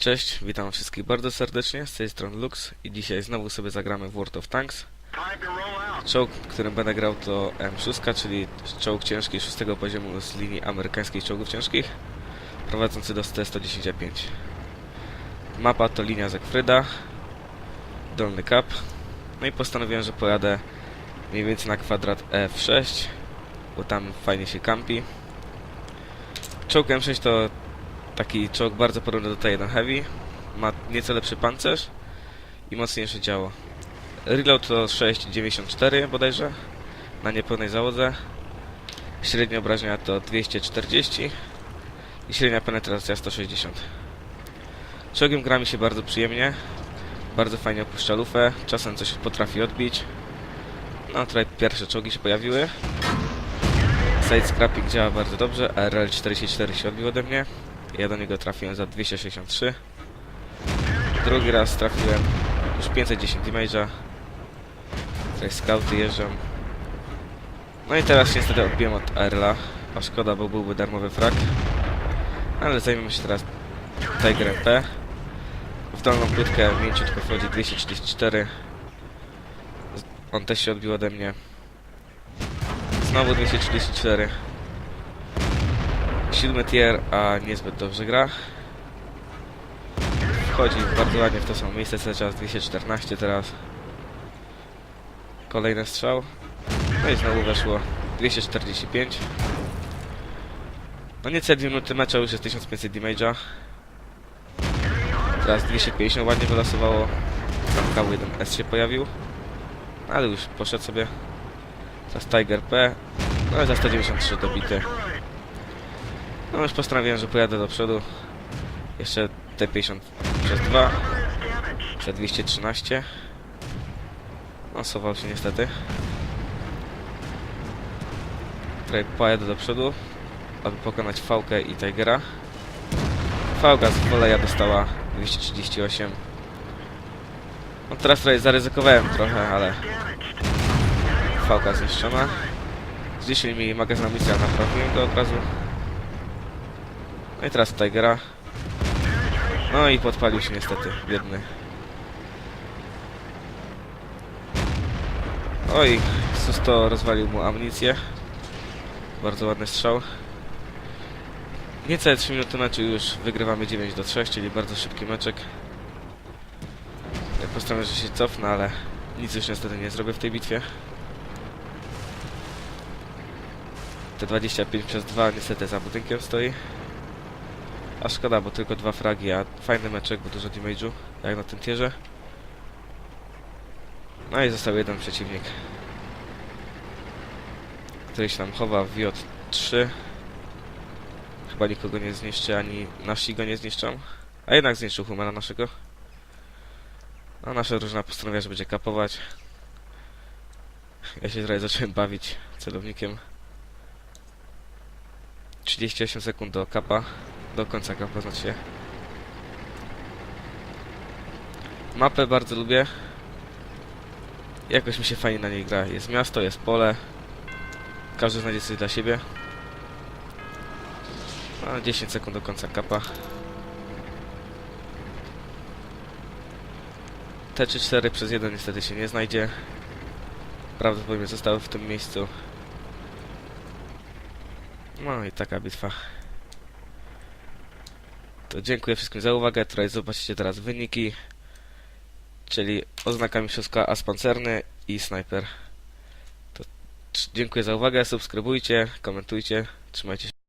Cześć, witam wszystkich bardzo serdecznie, z tej strony Lux i dzisiaj znowu sobie zagramy w World of Tanks. Czołg, którym będę grał to M6, czyli czołg ciężki 6 poziomu z linii amerykańskich czołgów ciężkich, prowadzący do T-115. Mapa to linia Zegfryda, Dolny Kap, no i postanowiłem, że pojadę mniej więcej na kwadrat F6, bo tam fajnie się kampi. Czołg M6 to taki czołg bardzo podobny do T1 Heavy. Ma nieco lepszy pancerz i mocniejsze działo. Reload to 6,94 bodajże na niepełnej załodze. Średnia obrażenia to 240 i średnia penetracja 160. Czołgiem gra mi się bardzo przyjemnie. Bardzo fajnie opuszcza lufę. Czasem coś potrafi odbić. No tutaj pierwsze czołgi się pojawiły. Side scrapping działa bardzo dobrze. ARL 44 się odbił ode mnie. Ja do niego trafiłem za 263. Drugi raz trafiłem już 510 damage'a. Tutaj scouty jeżdżą. No i teraz niestety odbiłem od Arla. A szkoda, bo byłby darmowy frag. Ale zajmiemy się teraz Tiger MP. W dolną płytkę mięciutko wchodzi 234. On też się odbił ode mnie. Znowu 234. Siódmy tier, a niezbyt dobrze gra. Wchodzi bardzo ładnie w to samo miejsce, cały czas 214 teraz. Kolejny strzał. No i znowu weszło 245. No niecałe 2 minuty mecza już jest 1500 damage'a. Teraz 250 ładnie wylosowało. Tam K1S się pojawił. Ale już poszedł sobie. Teraz Tiger P. No i za 193 dobity. No już postanowiłem, że pojadę do przodu. Jeszcze T50 przez 2. Za 213. No, sował się niestety. Tutaj pojadę do przodu, aby pokonać Fałkę i Tigera. Fałka z woleja dostała 238. No teraz tutaj zaryzykowałem trochę, ale Fałka zniszczona. Zniszczyli mi magazyn amunicji, ale naprawiłem go od razu. No i teraz Tigera. No i podpalił się niestety, biedny. Oj, Susto rozwalił mu amunicję. Bardzo ładny strzał. Niecałe 3 minuty meczu już wygrywamy 9 do 3, czyli bardzo szybki meczek. Ja postanowiłem, że się cofnę, ale nic już niestety nie zrobię w tej bitwie. Te 25 przez 2 niestety za budynkiem stoi. A szkoda, bo tylko dwa fragi, a fajny meczek, bo dużo damage'u, jak na tym tierze. No i został jeden przeciwnik, który się tam chowa w J3. Chyba nikogo nie zniszczy, ani nasi go nie zniszczą. A jednak zniszczył Humana naszego. A nasza drużyna postanowiła, że będzie kapować. Ja się trochę zacząłem bawić celownikiem. 38 sekund do kapa. Do końca znaczy się. Mapę bardzo lubię. Jakoś mi się fajnie na niej gra. Jest miasto, jest pole. Każdy znajdzie coś dla siebie. No, 10 sekund do końca kapa. T3-4 przez 1 niestety się nie znajdzie. Prawdopodobnie zostały w tym miejscu. No i taka bitwa. To dziękuję wszystkim za uwagę. Tutaj zobaczycie teraz wyniki. Czyli oznaka mistrzowska as pancerny i snajper. To dziękuję za uwagę. Subskrybujcie, komentujcie. Trzymajcie się.